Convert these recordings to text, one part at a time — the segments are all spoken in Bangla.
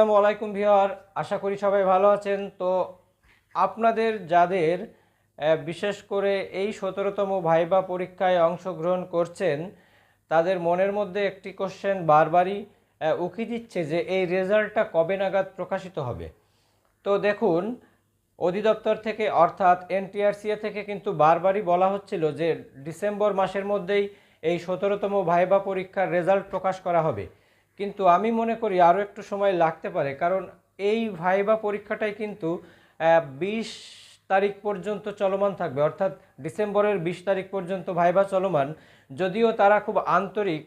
আসসালামু আলাইকুম ভিওর আশা করি সবাই ভালো আছেন। তো আপনাদের, যাদের বিশেষ করে এই সতেরোতম ভাইবা পরীক্ষায় অংশগ্রহণ করছেন, তাদের মনের মধ্যে একটি কোশ্চেন বারবারই উকি দিচ্ছে যে এই রেজাল্টটা কবে নাগাদ প্রকাশিত হবে। তো দেখুন, অধিদপ্তর থেকে, অর্থাৎ এনটিআরসিএ থেকে কিন্তু বারবারই বলা হচ্ছিল যে ডিসেম্বর মাসের মধ্যেই এই সতেরোতম ভাইবা পরীক্ষার রেজাল্ট প্রকাশ করা হবে। কিন্তু আমি মনে করি আরও একটু সময় লাগতে পারে, কারণ এই ভাইবা পরীক্ষাটাই কিন্তু বিশ তারিখ পর্যন্ত চলমান থাকবে, অর্থাৎ ডিসেম্বরের বিশ তারিখ পর্যন্ত ভাইবা চলমান। যদিও তারা খুব আন্তরিক,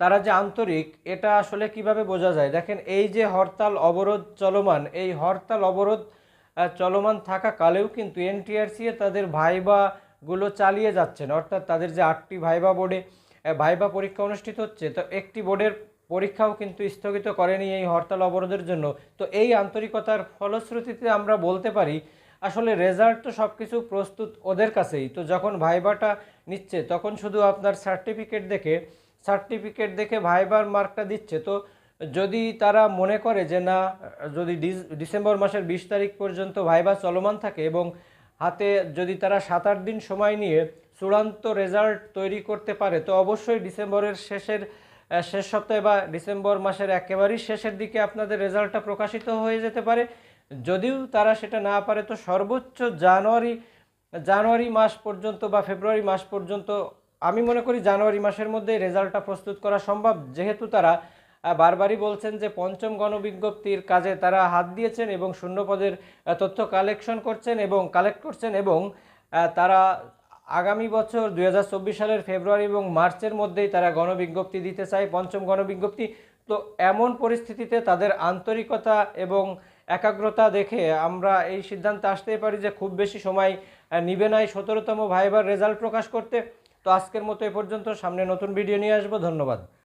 তারা যে আন্তরিক, এটা আসলে কীভাবে বোঝা যায়? দেখেন, এই যে হরতাল অবরোধ চলমান, এই হরতাল অবরোধ চলমান থাকা কালেও কিন্তু এনটিআরসি তাদের ভাইবাগুলো চালিয়ে যাচ্ছেন। অর্থাৎ তাদের যে আটটি ভাইবা বোর্ডে ভাইবা পরীক্ষা অনুষ্ঠিত হচ্ছে, তো একটি বোর্ডের পরীক্ষাও কিন্তু স্থগিত করেনি এই হরতাল অবরোধের জন্য। তো এই আন্তরিকতার ফলশ্রুতিতে আমরা বলতে পারি, আসলে রেজাল্ট তো সব কিছু প্রস্তুত ওদের কাছেই। তো যখন ভাইবাটা নিচ্ছে, তখন শুধু আপনার সার্টিফিকেট দেখে সার্টিফিকেট দেখে ভাইবার মার্কটা দিচ্ছে। তো যদি তারা মনে করে যে না, যদি ডিসেম্বর মাসের বিশ তারিখ পর্যন্ত ভাইবা চলমান থাকে এবং হাতে যদি তারা সাত আট দিন সময় নিয়ে চূড়ান্ত রেজাল্ট তৈরি করতে পারে, তো অবশ্যই ডিসেম্বরের শেষের শেষ সপ্তাহে বা ডিসেম্বর মাসের একেবারেই শেষের দিকে আপনাদের রেজাল্টটা প্রকাশিত হয়ে যেতে পারে। যদিও তারা সেটা না পারে, তো সর্বোচ্চ জানুয়ারি জানুয়ারি মাস পর্যন্ত বা ফেব্রুয়ারি মাস পর্যন্ত আমি মনে করি জানুয়ারি মাসের মধ্যে রেজাল্টটা প্রস্তুত করা সম্ভব। যেহেতু তারা বারবারই বলছেন যে পঞ্চম গণবিজ্ঞপ্তির কাজে তারা হাত দিয়েছেন এবং শূন্যপদের তথ্য কালেকশন করছেন এবং, কালেক্ট করছেন এবং তারা আগামী বছর দুই হাজার চব্বিশ সালের ফেব্রুয়ারি এবং মার্চের মধ্যেই তারা গণবিজ্ঞপ্তি দিতে চায়, পঞ্চম গণবিজ্ঞপ্তি। তো এমন পরিস্থিতিতে তাদের আন্তরিকতা এবং একাগ্রতা দেখে আমরা এই সিদ্ধান্তে আসতেই পারি যে খুব বেশি সময় নিবে নাই সতেরোতম ভাইবার রেজাল্ট প্রকাশ করতে। তো আজকের মতো এ পর্যন্ত, সামনে নতুন ভিডিও নিয়ে আসব, ধন্যবাদ।